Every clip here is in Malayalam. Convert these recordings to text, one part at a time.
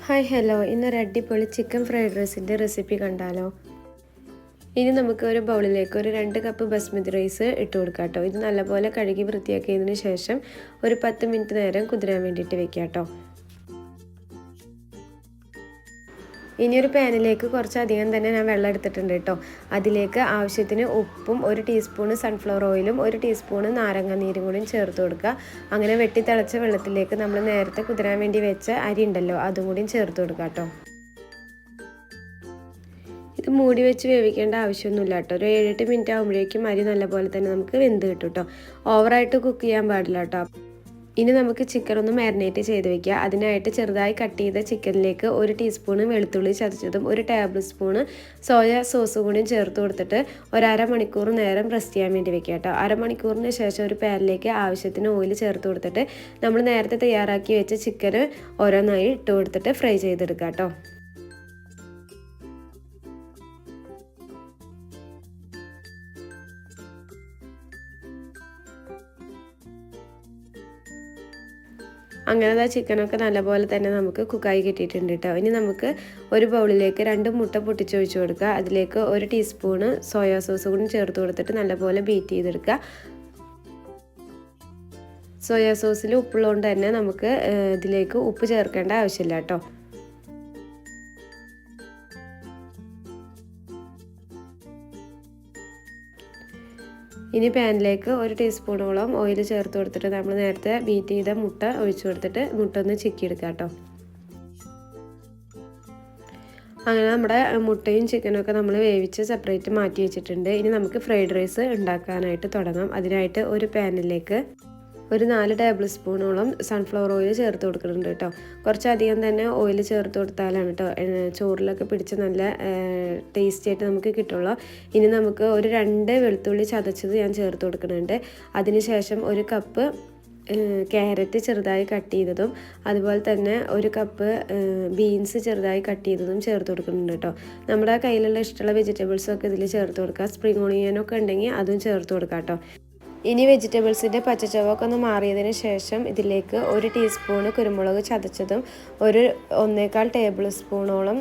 Hi hello. ഇന്നൊരു അടിപൊളി ചിക്കൻ ഫ്രൈഡ് റൈസിന്റെ റെസിപ്പി കണ്ടാലോ? ഇനി നമുക്ക് ഒരു ബൗളിലേക്ക് ഒരു രണ്ട് കപ്പ് ബസ്മതി റൈസ് ഇട്ട് കൊടുക്കാം കേട്ടോ. ഇത് നല്ലപോലെ കഴുകി വൃത്തിയാക്കിയതിന് ശേഷം ഒരു പത്ത് മിനിറ്റ് നേരം കുതിരാൻ വേണ്ടിയിട്ട് വെക്കാം കേട്ടോ. ഇനി ഒരു പാനിലേക്ക് കുറച്ചധികം തന്നെ ഞാൻ വെള്ളം എടുത്തിട്ടുണ്ട് കേട്ടോ. അതിലേക്ക് ആവശ്യത്തിന് ഉപ്പും ഒരു ടീസ്പൂണ് സൺഫ്ലവർ ഓയിലും ഒരു ടീസ്പൂണ് നാരങ്ങ നീരും കൂടി ചേർത്ത് കൊടുക്കുക. അങ്ങനെ വെട്ടി തിളച്ച വെള്ളത്തിലേക്ക് നമ്മൾ നേരത്തെ കുതിരാൻ വേണ്ടി വെച്ച അരി ഉണ്ടല്ലോ അതും കൂടി ചേർത്ത് കൊടുക്കുക കേട്ടോ. ഇത് മൂടി വെച്ച് വേവിക്കേണ്ട ആവശ്യമൊന്നുമില്ല കേട്ടോ. ഒരു ഏഴെട്ട് മിനിറ്റ് ആകുമ്പോഴേക്കും അരി നല്ലപോലെ തന്നെ നമുക്ക് വെന്ത് കിട്ടും കേട്ടോ. ഓവറായിട്ട് കുക്ക് ചെയ്യാൻ പാടില്ല കേട്ടോ. ഇനി നമുക്ക് ചിക്കൻ ഒന്ന് മാരിനേറ്റ് ചെയ്ത് വെക്കുക. അതിനായിട്ട് ചെറുതായി കട്ട് ചെയ്ത ചിക്കനിലേക്ക് ഒരു ടീസ്പൂണ് വെളുത്തുള്ളി ചതച്ചതും ഒരു ടേബിൾ സ്പൂണ് സോയ സോസ് കൂടിയും ചേർത്ത് കൊടുത്തിട്ട് ഒരു മണിക്കൂർ നേരം റെസ്റ്റ് ചെയ്യാൻ വേണ്ടി വെക്കുക കേട്ടോ. അരമണിക്കൂറിന് ശേഷം ഒരു പാനിലേക്ക് ആവശ്യത്തിന് ഓയിൽ ചേർത്ത് കൊടുത്തിട്ട് നമ്മൾ നേരത്തെ തയ്യാറാക്കി വെച്ച ചിക്കന് ഓരോന്നായി ഇട്ട് കൊടുത്തിട്ട് ഫ്രൈ ചെയ്തെടുക്കാം കേട്ടോ. അങ്ങനെ ആ ചിക്കനൊക്കെ നല്ലപോലെ തന്നെ നമുക്ക് കുക്കായി കിട്ടിയിട്ടുണ്ട് കേട്ടോ ഇനി നമുക്ക് ഒരു ബൗളിലേക്ക് രണ്ട് മുട്ട പൊട്ടിച്ചൊഴിച്ച് കൊടുക്കുക. അതിലേക്ക് ഒരു ടീസ്പൂണ് സോയാ സോസ് കൂടി ചേർത്ത് കൊടുത്തിട്ട് നല്ലപോലെ ബീറ്റ് ചെയ്തെടുക്കുക. സോയാ സോസിൽ ഉപ്പുള്ളതുകൊണ്ട് തന്നെ നമുക്ക് ഇതിലേക്ക് ഉപ്പ് ചേർക്കേണ്ട ആവശ്യമില്ല കേട്ടോ ഇനി പാനിലേക്ക് ഒരു ടീസ്പൂണോളം ഓയിൽ ചേർത്ത് കൊടുത്തിട്ട് നമ്മൾ നേരത്തെ ബീറ്റ് ചെയ്ത മുട്ട ഒഴിച്ചു കൊടുത്തിട്ട് മുട്ട ഒന്ന് ചിക്കിയെടുക്കാം കേട്ടോ. അങ്ങനെ നമ്മുടെ മുട്ടയും ചിക്കനൊക്കെ നമ്മൾ വേവിച്ച് സെപ്പറേറ്റ് മാറ്റി വെച്ചിട്ടുണ്ട്. ഇനി നമുക്ക് ഫ്രൈഡ് റൈസ് ഉണ്ടാക്കാനായിട്ട് തുടങ്ങാം. അതിനായിട്ട് ഒരു പാനിലേക്ക് ഒരു നാല് ടേബിൾ സ്പൂണോളം സൺഫ്ലവർ ഓയിൽ ചേർത്ത് കൊടുക്കുന്നുണ്ട് കേട്ടോ. കുറച്ചധികം തന്നെ ഓയിൽ ചേർത്ത് കൊടുത്താലാണ് കേട്ടോ ചോറിലൊക്കെ പിടിച്ച് നല്ല ടേസ്റ്റി ആയിട്ട് നമുക്ക് കിട്ടുള്ളൂ. ഇനി നമുക്ക് ഒരു രണ്ട് വെളുത്തുള്ളി ചതച്ചത് ഞാൻ ചേർത്ത് കൊടുക്കുന്നുണ്ട്. അതിനുശേഷം ഒരു കപ്പ് ക്യാരറ്റ് ചെറുതായി കട്ട് ചെയ്തതും അതുപോലെ തന്നെ ഒരു കപ്പ് ബീൻസ് ചെറുതായി കട്ട് ചെയ്തതും ചേർത്ത് കൊടുക്കുന്നുണ്ട് കേട്ടോ. നമ്മുടെ കയ്യിലുള്ള ഇഷ്ടമുള്ള വെജിറ്റബിൾസൊക്കെ ഇതിൽ ചേർത്ത് കൊടുക്കുക സ്പ്രിംഗ് ഓണിയനൊക്കെ ഉണ്ടെങ്കിൽ അതും ചേർത്ത് കൊടുക്കാം കേട്ടോ. ഇനി വെജിറ്റബിൾസിന്റെ പച്ചച്ചവൊക്കെ ഒന്ന് മാറിയതിന് ശേഷം ഇതിലേക്ക് ഒരു ടീസ്പൂണ് കുരുമുളക് ചതച്ചതും ഒരു ഒന്നേകാൽ ടേബിൾ സ്പൂണോളം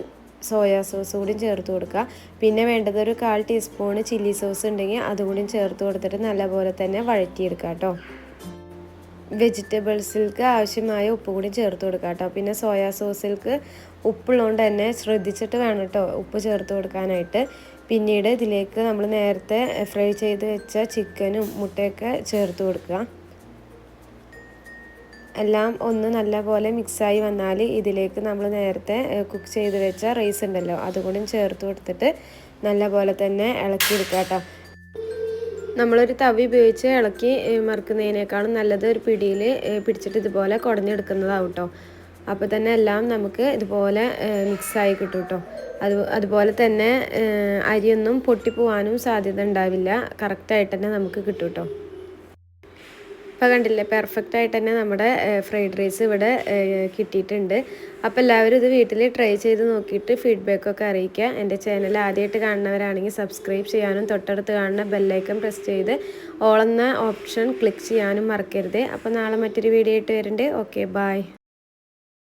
സോയാ സോസ് കൂടി ചേർത്ത് കൊടുക്കുക. പിന്നെ വേണ്ടത് ഒരു കാൽ ടീസ്പൂണ് ചില്ലി സോസ് ഉണ്ടെങ്കിൽ അതുകൂടി ചേർത്ത് കൊടുത്തിട്ട് നല്ലപോലെ തന്നെ വഴറ്റിയെടുക്കുക കേട്ടോ. വെജിറ്റബിൾസിൽക്ക് ആവശ്യമായ ഉപ്പ് കൂടി ചേർത്ത് കൊടുക്കുക കേട്ടോ. പിന്നെ സോയാ സോസിൽക്ക് ഉപ്പുള്ളതുകൊണ്ട് തന്നെ ശ്രദ്ധിച്ചിട്ട് വേണം കേട്ടോ ഉപ്പ് ചേർത്ത് കൊടുക്കാനായിട്ട്. പിന്നീട് ഇതിലേക്ക് നമ്മൾ നേരത്തെ ഫ്രൈ ചെയ്ത് വെച്ച ചിക്കനും മുട്ടയൊക്കെ ചേർത്ത് കൊടുക്കുക. എല്ലാം ഒന്ന് നല്ലപോലെ മിക്സായി വന്നാൽ ഇതിലേക്ക് നമ്മൾ നേരത്തെ കുക്ക് ചെയ്ത് വെച്ച റൈസ് ഉണ്ടല്ലോ അതുകൂടി ചേർത്ത് കൊടുത്തിട്ട് നല്ലപോലെ തന്നെ ഇളക്കി ഇളക്കിയെടുക്കുക കേട്ടോ. നമ്മളൊരു തവി ഉപയോഗിച്ച് ഇളക്കി മറക്കുന്നതിനേക്കാളും നല്ലത് ഒരു പിടിയിൽ പിടിച്ചിട്ട് ഇതുപോലെ കുടഞ്ഞെടുക്കുന്നതാവും കേട്ടോ. അപ്പോൾ തന്നെ എല്ലാം നമുക്ക് ഇതുപോലെ മിക്സായി കിട്ടും കേട്ടോ അത് അതുപോലെ തന്നെ അരിയൊന്നും പൊട്ടിപ്പോവാനും സാധ്യത ഉണ്ടാവില്ല. കറക്റ്റായിട്ട് തന്നെ നമുക്ക് കിട്ടും കേട്ടോ ഇപ്പോൾ കണ്ടില്ലേ പെർഫെക്റ്റ് ആയിട്ട് തന്നെ നമ്മുടെ ഫ്രൈഡ് റൈസ് ഇവിടെ കിട്ടിയിട്ടുണ്ട്. അപ്പോൾ എല്ലാവരും ഇത് വീട്ടിൽ ട്രൈ ചെയ്ത് നോക്കിയിട്ട് ഫീഡ്ബാക്കൊക്കെ അറിയിക്കുക. എന്റെ ചാനൽ ആദ്യമായിട്ട് കാണുന്നവരാണെങ്കിൽ സബ്സ്ക്രൈബ് ചെയ്യാനും തൊട്ടടുത്ത് കാണുന്ന ബെല്ലൈക്കൺ പ്രസ് ചെയ്ത് ഓളെന്ന ഓപ്ഷൻ ക്ലിക്ക് ചെയ്യാനും മറക്കരുത്. അപ്പോൾ നാളെ മറ്റൊരു വീഡിയോ ആയിട്ട് വരുന്നുണ്ട് ഓക്കെ ബായ്